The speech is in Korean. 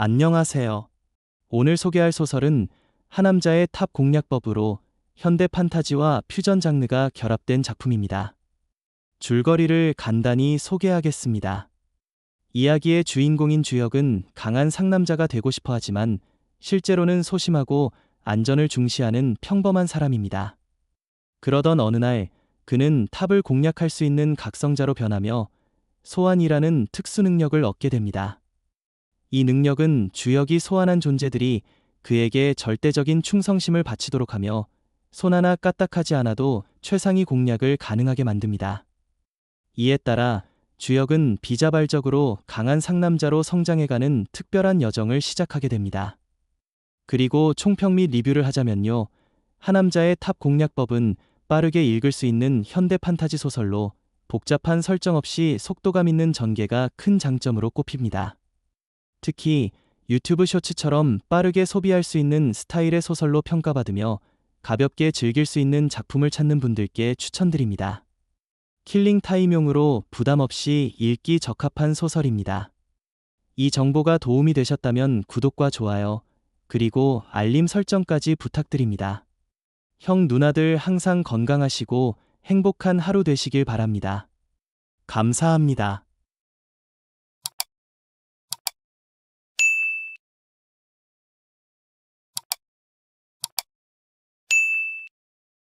안녕하세요. 오늘 소개할 소설은 하남자의 탑 공략법으로 현대 판타지와 퓨전 장르가 결합된 작품입니다. 줄거리를 간단히 소개하겠습니다. 이야기의 주인공인 주역은 강한 상남자가 되고 싶어 하지만 실제로는 소심하고 안전을 중시하는 평범한 사람입니다. 그러던 어느 날 그는 탑을 공략할 수 있는 각성자로 변하며 소환이라는 특수 능력을 얻게 됩니다. 이 능력은 주역이 소환한 존재들이 그에게 절대적인 충성심을 바치도록 하며 손 하나 까딱하지 않아도 최상위 공략을 가능하게 만듭니다. 이에 따라 주역은 비자발적으로 강한 상남자로 성장해가는 특별한 여정을 시작하게 됩니다. 그리고 총평 및 리뷰를 하자면요. 하남자의 탑 공략법은 빠르게 읽을 수 있는 현대 판타지 소설로 복잡한 설정 없이 속도감 있는 전개가 큰 장점으로 꼽힙니다. 특히 유튜브 쇼츠처럼 빠르게 소비할 수 있는 스타일의 소설로 평가받으며 가볍게 즐길 수 있는 작품을 찾는 분들께 추천드립니다. 킬링 타임용으로 부담 없이 읽기 적합한 소설입니다. 이 정보가 도움이 되셨다면 구독과 좋아요, 그리고 알림 설정까지 부탁드립니다. 형 누나들 항상 건강하시고 행복한 하루 되시길 바랍니다. 감사합니다.